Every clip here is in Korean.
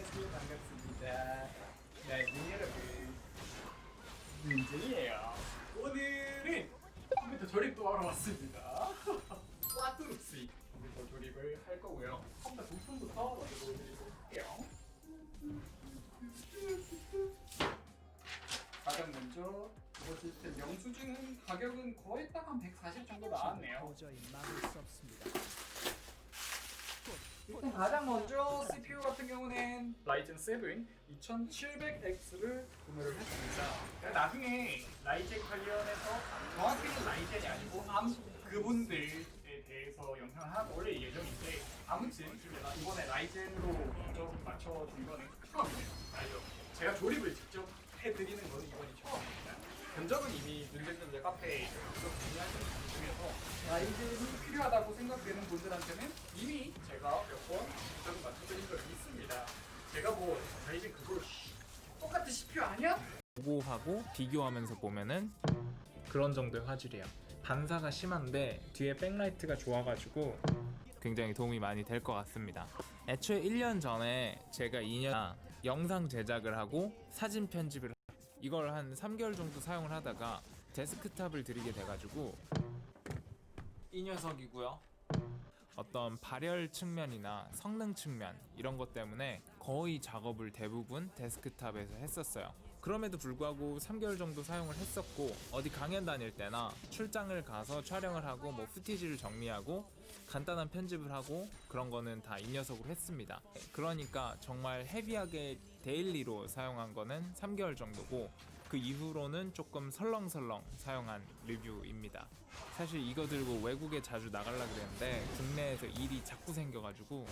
안녕하세요. 반갑습니다. 나중에 여러분. 문제예요. 오늘은 컴퓨터 조립도 하러 왔습니다. 와뚜루스. 컴퓨터 조립을 할 거고요. 컴퓨터 부품부터 먼저 보여드리도록 할게요. 가장 먼저 이거 시스템 영수증은 가격은 거의 딱 한 140 정도 나왔네요. 도저히 막을 수 없습니다. 가장 먼저 CPU 같은 경우는 라이젠 7 2700X를 구매를 했습니다. 나중에 라이젠 관련해서 정확히는 라이젠이 아니고 암 그분들에 대해서 영상을 더 올릴 예정인데 아무튼 이번에 라이젠으로 직접 맞춰준 거는 처음이에요. 아니요. 제가 조립을 직접 해드리는 거는 이번이 처음입니다. 견적은 이미 눈대중대 카페에 분 중에서 라이젠이 필요하다고 생각되는 분들한테는 이미 제가 몇번 견적을 맞춰드린 적이 있습니다. 제가 뭐 라이젠 그걸 씨, 똑같은 CPU 아니야? 보고하고 비교하면서 보면은 그런 정도의 화질이에요. 반사가 심한데 뒤에 백라이트가 좋아가지고 굉장히 도움이 많이 될 것 같습니다. 애초에 1년 전에 제가 2년 영상 제작을 하고 사진 편집을 이걸 한 3개월 정도 사용을 하다가 데스크탑을 들이게 돼가지고 이 녀석이고요. 어떤 발열 측면이나 성능 측면 이런 것 때문에 거의 작업을 대부분 데스크탑에서 했었어요. 그럼에도 불구하고 3개월 정도 사용을 했었고 어디 강연 다닐 때나 출장을 가서 촬영을 하고 뭐 후티지를 정리하고 간단한 편집을 하고 그런 거는 다 이 녀석으로 했습니다. 그러니까 정말 헤비하게 데일리로 사용한 거는 3개월 정도고 그 이후로는 조금 설렁설렁 사용한 리뷰입니다. 사실 이거 들고 외국에 자주 나가려 그랬는데 국내에서 일이 자꾸 생겨가지고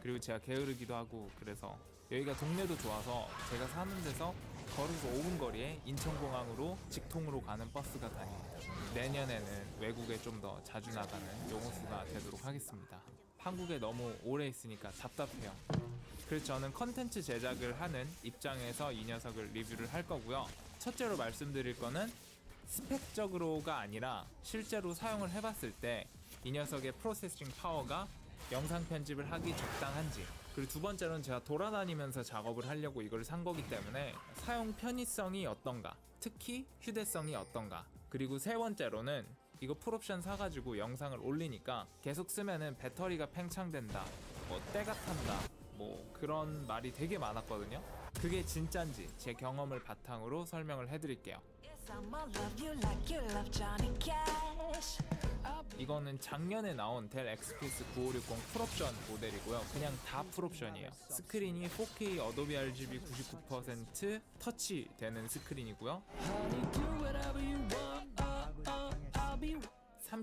그리고 제가 게으르기도 하고 그래서 여기가 동네도 좋아서 제가 사는 데서 걸어서 5분 거리에 인천공항으로 직통으로 가는 버스가 다닙니다. 내년에는 외국에 좀 더 자주 나가는 용호수가 되도록 하겠습니다. 한국에 너무 오래 있으니까 답답해요. 그래서 저는 컨텐츠 제작을 하는 입장에서 이 녀석을 리뷰를 할 거고요. 첫째로 말씀드릴 거는 스펙적으로가 아니라 실제로 사용을 해봤을 때 이 녀석의 프로세싱 파워가 영상 편집을 하기 적당한지 그리고 두 번째로는 제가 돌아다니면서 작업을 하려고 이걸 산 거기 때문에 사용 편의성이 어떤가 특히 휴대성이 어떤가 그리고 세 번째로는 이거 풀옵션 사가지고 영상을 올리니까 계속 쓰면은 배터리가 팽창된다 뭐 때가 탄다 뭐 그런 말이 되게 많았거든요 그게 진짠지 제 경험을 바탕으로 설명을 해드릴게요. 이거는 작년에 나온 델 엑스피스 9560 풀옵션 모델이고요. 그냥 다 풀옵션이에요. 스크린이 4K 어도비 RGB 99% 터치 되는 스크린이고요.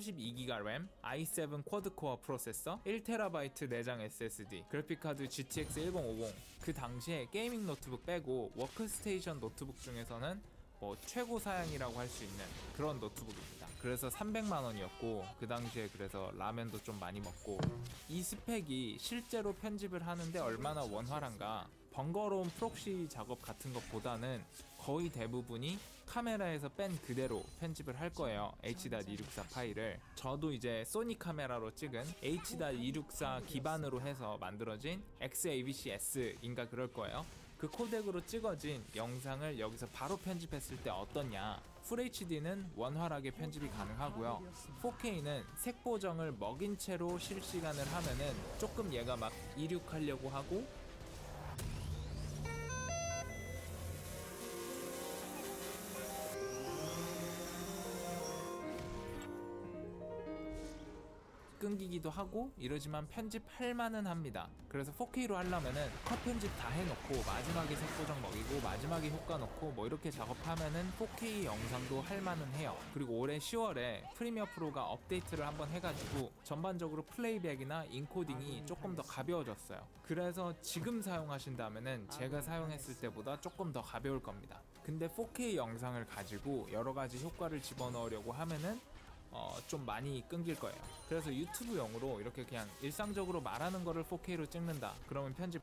32기가 램, i7 쿼드코어 프로세서, 1TB 내장 SSD, 그래픽카드 GTX 1050. 그 당시에 게이밍 노트북 빼고 워크스테이션 노트북 중에서는 뭐 최고 사양이라고 할 수 있는 그런 노트북입니다. 그래서 300만 원이었고 그 당시에 그래서 라면도 좀 많이 먹고 이 스펙이 실제로 편집을 하는데 얼마나 원활한가 번거로운 프록시 작업 같은 것보다는 거의 대부분이 카메라에서 뺀 그대로 편집을 할 거예요. H.264 파일을. 저도 이제 소니 카메라로 찍은 H.264 기반으로 해서 만들어진 XAVC-S인가 그럴 거예요. 그 코덱으로 찍어진 영상을 여기서 바로 편집했을 때 어떠냐? 풀 HD는 원활하게 편집이 가능하고요. 4K는 색 보정을 먹인 채로 실시간을 하면은 조금 얘가 막 이륙하려고 하고 끊기기도 하고 이러지만 편집할 만은 합니다. 그래서 4K로 하려면은 컷 편집 다 해놓고 마지막에 색보정 먹이고 마지막에 효과 넣고 뭐 이렇게 작업하면은 4K 영상도 할 만은 해요. 그리고 올해 10월에 프리미어 프로가 업데이트를 한번 해가지고 전반적으로 플레이백이나 인코딩이 조금 더 가벼워졌어요. 그래서 지금 사용하신다면은 제가 사용했을 때보다 조금 더 가벼울 겁니다. 근데 4K 영상을 가지고 여러 가지 효과를 집어넣으려고 하면은 어, 좀 많이 끊길 거예요. 그래서 유튜브용으로 이렇게 그냥 일상적으로 말하는 거를 4K로 찍는다. 그러면 편집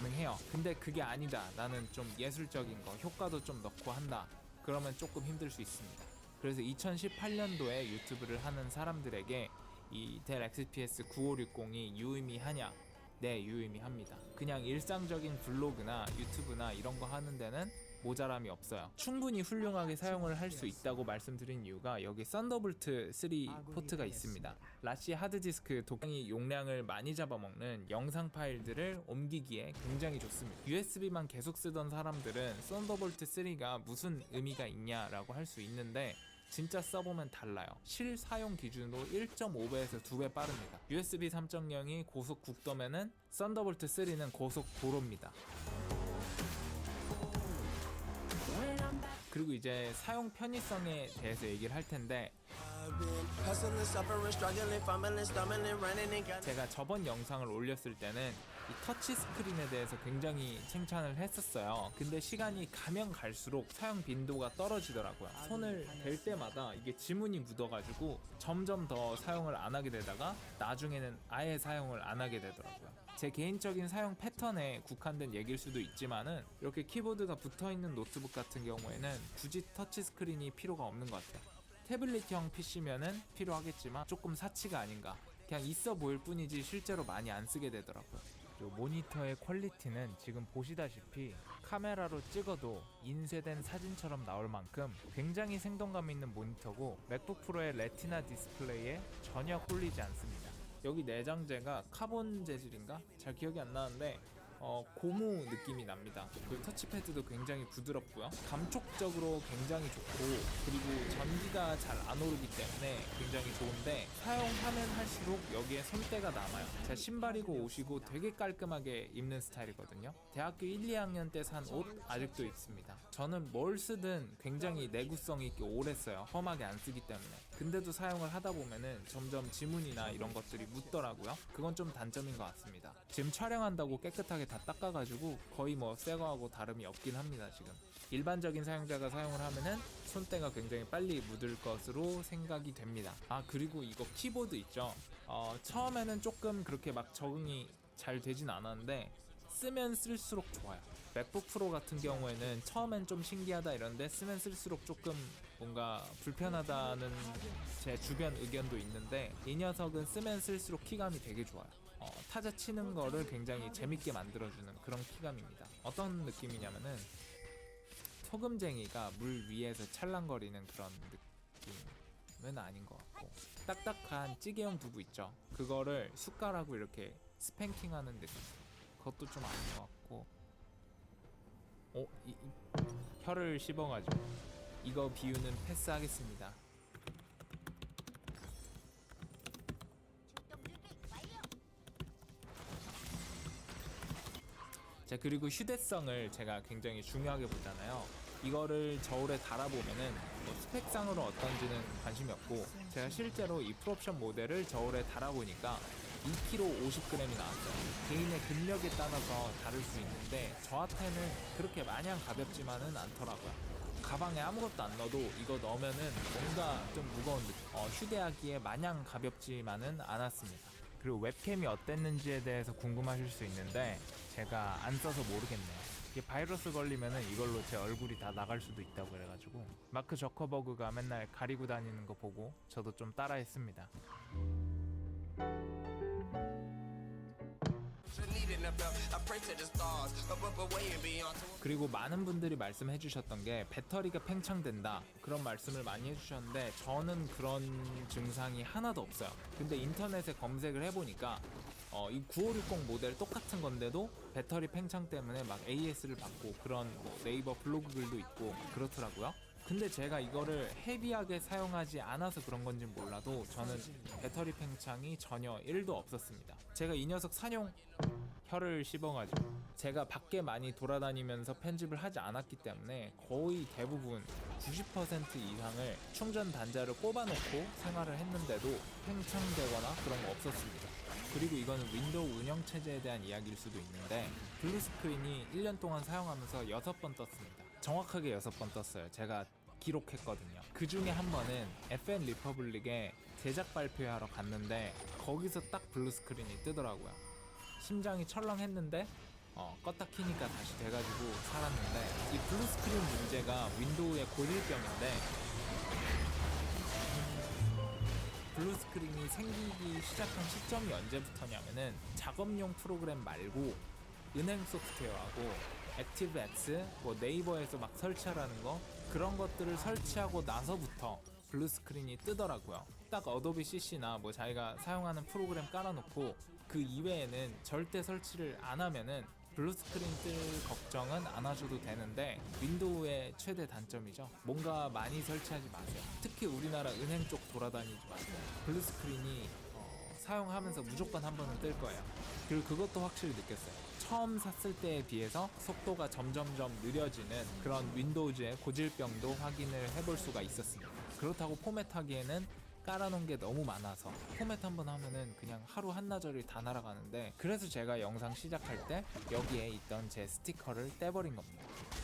가능해요. 근데 그게 아니다. 나는 좀 예술적인 거, 효과도 좀 넣고 한다. 그러면 조금 힘들 수 있습니다. 그래서 2018년도에 유튜브를 하는 사람들에게 이 델 XPS 9560이 유의미하냐? 네, 유의미합니다. 그냥 일상적인 블로그나 유튜브나 이런 거 하는 데는 모자람이 없어요. 충분히 훌륭하게 사용을 할 수 있다고 말씀드린 이유가 여기 썬더볼트 3 포트가 있습니다. 라시 하드디스크 독이 용량을 많이 잡아먹는 영상 파일들을 옮기기에 굉장히 좋습니다. USB만 계속 쓰던 사람들은 썬더볼트 3가 무슨 의미가 있냐라고 할 수 있는데 진짜 써보면 달라요. 실사용 기준으로 1.5배에서 2배 빠릅니다. USB 3.0이 고속 국도면은 썬더볼트 3는 고속 도로입니다. 그리고 이제 사용 편의성에 대해서 얘기를 할 텐데 제가 저번 영상을 올렸을 때는 이 터치 스크린에 대해서 굉장히 칭찬을 했었어요. 근데 시간이 가면 갈수록 사용 빈도가 떨어지더라고요. 손을 댈 때마다 이게 지문이 묻어가지고 점점 더 사용을 안 하게 되다가 나중에는 아예 사용을 안 하게 되더라고요. 제 개인적인 사용 패턴에 국한된 얘기일 수도 있지만은 이렇게 키보드가 붙어 있는 노트북 같은 경우에는 굳이 터치 스크린이 필요가 없는 것 같아요. 태블릿형 PC면은 필요하겠지만 조금 사치가 아닌가. 그냥 있어 보일 뿐이지 실제로 많이 안 쓰게 되더라고요. 모니터의 퀄리티는 지금 보시다시피 카메라로 찍어도 인쇄된 사진처럼 나올 만큼 굉장히 생동감 있는 모니터고 맥북 프로의 레티나 디스플레이에 전혀 홀리지 않습니다. 여기 내장재가 카본 재질인가? 잘 기억이 안 나는데 어, 고무 느낌이 납니다. 그리고 터치패드도 굉장히 부드럽고요. 감촉적으로 굉장히 좋고 그리고 전기가 잘 안 오르기 때문에 굉장히 좋은데 사용하면 할수록 여기에 손때가 남아요. 제가 신발이고 옷이고 되게 깔끔하게 입는 스타일이거든요. 대학교 1, 2학년 때 산 옷 아직도 있습니다. 저는 뭘 쓰든 굉장히 내구성 있게 오래 써요. 험하게 안 쓰기 때문에. 근데도 사용을 하다 보면은 점점 지문이나 이런 것들이 묻더라고요. 그건 좀 단점인 것 같습니다. 지금 촬영한다고 깨끗하게 다 닦아가지고 거의 뭐 새거하고 다름이 없긴 합니다 지금. 일반적인 사용자가 사용을 하면은 손때가 굉장히 빨리 묻을 것으로 생각이 됩니다. 아 그리고 이거 키보드 있죠. 어, 처음에는 조금 그렇게 막 적응이 잘 되진 않았는데 쓰면 쓸수록 좋아요. 맥북 프로 같은 경우에는 처음엔 좀 신기하다 이런데 쓰면 쓸수록 조금 뭔가 불편하다는 제 주변 의견도 있는데 이 녀석은 쓰면 쓸수록 키감이 되게 좋아요. 어, 타자 치는 거를 굉장히 재밌게 만들어주는 그런 키감입니다. 어떤 느낌이냐면은 소금쟁이가 물 위에서 찰랑거리는 그런 느낌은 아닌 것 같고 딱딱한 찌개용 두부 있죠. 그거를 숟가락으로 이렇게 스팽킹하는 느낌. 그것도 좀 아닌 것 같고. 어, 이, 이, 혀를 씹어가지고 이거 비유는 패스하겠습니다. 자 그리고 휴대성을 제가 굉장히 중요하게 보잖아요. 이거를 저울에 달아보면은 뭐 스펙상으로 어떤지는 관심이 없고 제가 실제로 이 풀옵션 모델을 저울에 달아보니까 2kg 50g이 나왔어요. 개인의 근력에 따라서 다를 수 있는데 저한테는 그렇게 마냥 가볍지만은 않더라고요. 가방에 아무것도 안 넣어도 이거 넣으면은 뭔가 좀 무거운 느낌. 어, 휴대하기에 마냥 가볍지만은 않았습니다. 그리고 웹캠이 어땠는지에 대해서 궁금하실 수 있는데 제가 안 써서 모르겠네요. 이게 바이러스 걸리면은 이걸로 제 얼굴이 다 나갈 수도 있다고 그래가지고 마크 저커버그가 맨날 가리고 다니는 거 보고 저도 좀 따라했습니다. 그리고 많은 분들이 말씀해 주셨던 게 배터리가 팽창된다. 그런 말씀을 많이 해주셨는데 저는 그런 증상이 하나도 없어요. 근데 인터넷에 검색을 해보니까 어, 이 9560 모델 똑같은 건데도 배터리 팽창 때문에 막 AS를 받고 그런 뭐 네이버 블로그 글도 있고 그렇더라고요 근데 제가 이거를 헤비하게 사용하지 않아서 그런 건지 몰라도 저는 배터리 팽창이 전혀 1도 없었습니다 제가 이 녀석 사용 혀를 씹어가지고 제가 밖에 많이 돌아다니면서 편집을 하지 않았기 때문에 거의 대부분 90% 이상을 충전 단자를 꼽아놓고 생활을 했는데도 팽창되거나 그런 거 없었습니다. 그리고 이거는 윈도우 운영 체제에 대한 이야기일 수도 있는데 블루 스크린이 1년 동안 사용하면서 6번 떴습니다. 정확하게 6번 떴어요. 제가 기록했거든요. 그 중에 한 번은 FN 리퍼블릭에 제작 발표하러 갔는데 거기서 딱 블루 스크린이 뜨더라고요. 심장이 철렁했는데 어, 껐다 키니까 다시 돼가지고 살았는데 이 블루 스크린 문제가 윈도우의 고질병인데 블루 스크린이 생기기 시작한 시점이 언제부터냐면은 작업용 프로그램 말고 은행 소프트웨어하고 액티브엑스, 뭐 네이버에서 막 설치하라는 거 그런 것들을 설치하고 나서부터 블루 스크린이 뜨더라고요. 딱 어도비 CC나 뭐 자기가 사용하는 프로그램 깔아놓고 그 이외에는 절대 설치를 안 하면은 블루 스크린 뜰 걱정은 안 하셔도 되는데 윈도우의 최대 단점이죠. 뭔가 많이 설치하지 마세요. 특히 우리나라 은행 쪽 돌아다니지 마세요. 블루 스크린이 어, 사용하면서 무조건 한 번은 뜰 거예요. 그리고 그것도 확실히 느꼈어요. 처음 샀을 때에 비해서 속도가 점점점 느려지는 그런 윈도우즈의 고질병도 확인을 해볼 수가 있었습니다. 그렇다고 포맷하기에는 깔아놓은 게 너무 많아서 포맷 한 번 하면은 그냥 하루 한나절이 다 날아가는데 그래서 제가 영상 시작할 때 여기에 있던 제 스티커를 떼버린 겁니다.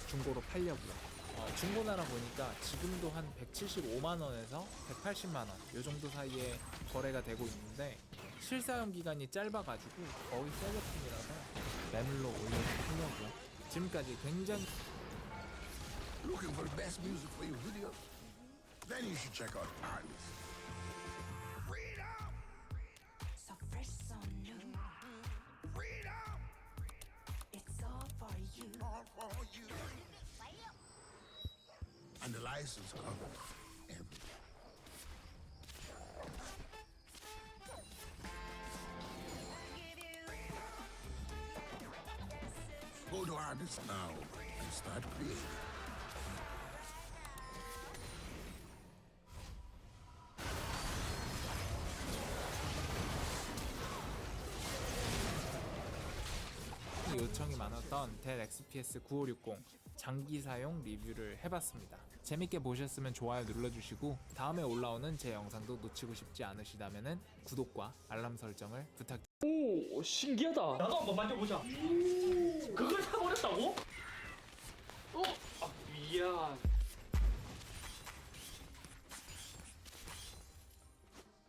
중고로 팔려고요. 어, 중고나라 보니까 지금도 한 175만 원에서 180만 원 요 정도 사이에 거래가 되고 있는데 실사용 기간이 짧아가지고 거의 새 제품이라서 매물로 올려서 팔려고요. 지금까지 굉장히 Looking for the best music for your video? Then you should check out Artist. Freedom! So fresh, so new. Freedom! It's all for you. All for you. And the license covers To Artist now and start creating. 요청이 많았던 델 XPS 9560 장기 사용 리뷰를 해봤습니다. 재밌게 보셨으면 좋아요 눌러주시고 다음에 올라오는 제 영상도 놓치고 싶지 않으시다면 구독과 알람 설정을 부탁드립니다. 오 신기하다. 나도 한번 만져보자. 그걸 사버렸다고? 어? 아 미안.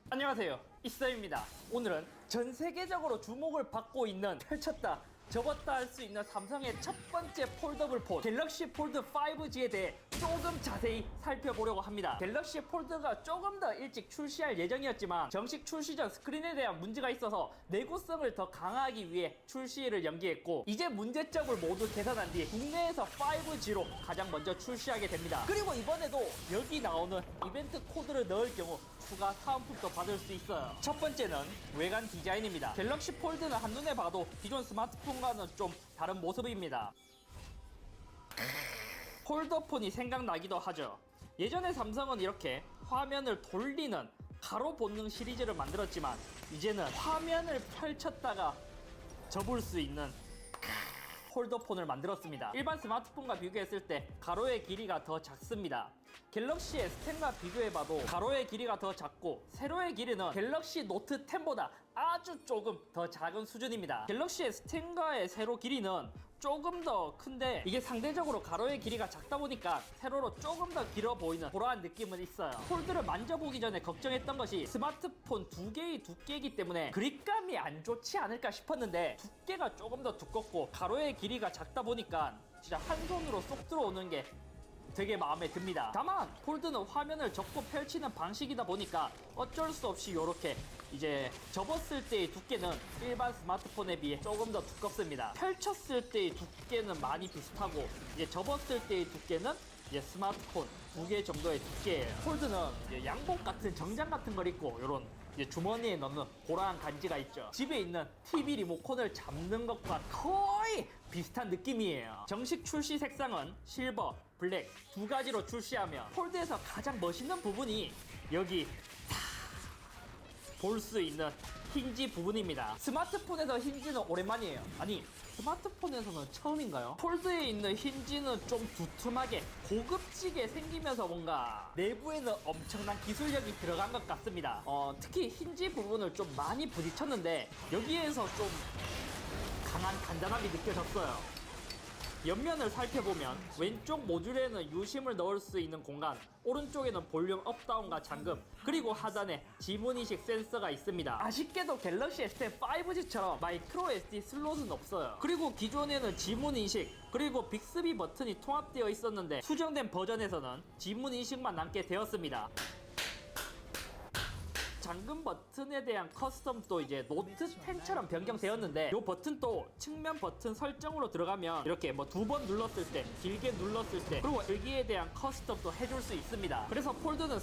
안녕하세요. 이스타입니다. 오늘은 전 세계적으로 주목을 받고 있는 펼쳤다 접었다 할 수 있는 삼성의 첫 번째 폴더블 폰 갤럭시 폴드 5G에 대해 조금 자세히 살펴보려고 합니다. 갤럭시 폴드가 조금 더 일찍 출시할 예정이었지만 정식 출시 전 스크린에 대한 문제가 있어서 내구성을 더 강화하기 위해 출시를 연기했고 이제 문제점을 모두 개선한 뒤 국내에서 5G로 가장 먼저 출시하게 됩니다. 그리고 이번에도 여기 나오는 이벤트 코드를 넣을 경우 추가 사은품도 받을 수 있어요. 첫 번째는 외관 디자인입니다. 갤럭시 폴드는 한눈에 봐도 기존 스마트폰 과는 좀 다른 모습입니다. 폴더폰이 생각나기도 하죠. 예전에 삼성은 이렇게 화면을 돌리는 가로 본능 시리즈를 만들었지만 이제는 화면을 펼쳤다가 접을 수 있는 폴더폰을 만들었습니다. 일반 스마트폰과 비교했을 때 가로의 길이가 더 작습니다. 갤럭시 S10과 비교해봐도 가로의 길이가 더 작고 세로의 길이는 갤럭시 노트 10보다 아주 조금 더 작은 수준입니다. 갤럭시 S10과의 세로 길이는 조금 더 큰데 이게 상대적으로 가로의 길이가 작다 보니까 세로로 조금 더 길어 보이는 그러한 느낌은 있어요. 폴드를 만져보기 전에 걱정했던 것이 스마트폰 두 개의 두께이기 때문에 그립감이 안 좋지 않을까 싶었는데 두께가 조금 더 두껍고 가로의 길이가 작다 보니까 진짜 한 손으로 쏙 들어오는 게 되게 마음에 듭니다. 다만 폴드는 화면을 접고 펼치는 방식이다 보니까 어쩔 수 없이 이렇게 이제 접었을 때의 두께는 일반 스마트폰에 비해 조금 더 두껍습니다. 펼쳤을 때의 두께는 많이 비슷하고 이제 접었을 때의 두께는 이제 스마트폰 두 개 정도의 두께예요. 폴드는 양복 같은 정장 같은 걸 입고 이런 주머니에 넣는 고라한 간지가 있죠. 집에 있는 TV 리모컨을 잡는 것과 거의 비슷한 느낌이에요. 정식 출시 색상은 실버, 블랙 두 가지로 출시하며 폴드에서 가장 멋있는 부분이 여기 볼 수 있는 힌지 부분입니다. 스마트폰에서 힌지는 오랜만이에요. 아니, 스마트폰에서는 처음인가요? 폴드에 있는 힌지는 좀 두툼하게 고급지게 생기면서 뭔가 내부에는 엄청난 기술력이 들어간 것 같습니다. 어, 특히 힌지 부분을 좀 많이 부딪혔는데 여기에서 좀 강한 간단함이 느껴졌어요. 옆면을 살펴보면 왼쪽 모듈에는 유심을 넣을 수 있는 공간, 오른쪽에는 볼륨 업다운과 잠금, 그리고 하단에 지문인식 센서가 있습니다. 아쉽게도 갤럭시 S10 5G처럼 마이크로 SD 슬롯은 없어요. 그리고 기존에는 지문인식, 그리고 빅스비 버튼이 통합되어 있었는데 수정된 버전에서는 지문인식만 남게 되었습니다. 잠금 버튼에 대한 커스텀도 이제 노트 10처럼 변경되었는데 이 버튼도 측면 버튼 설정으로 들어가면 이렇게 뭐 두 번 눌렀을 때 길게 눌렀을 때 그리고 열기에 대한 커스텀도 해줄 수 있습니다. 그래서 폴드는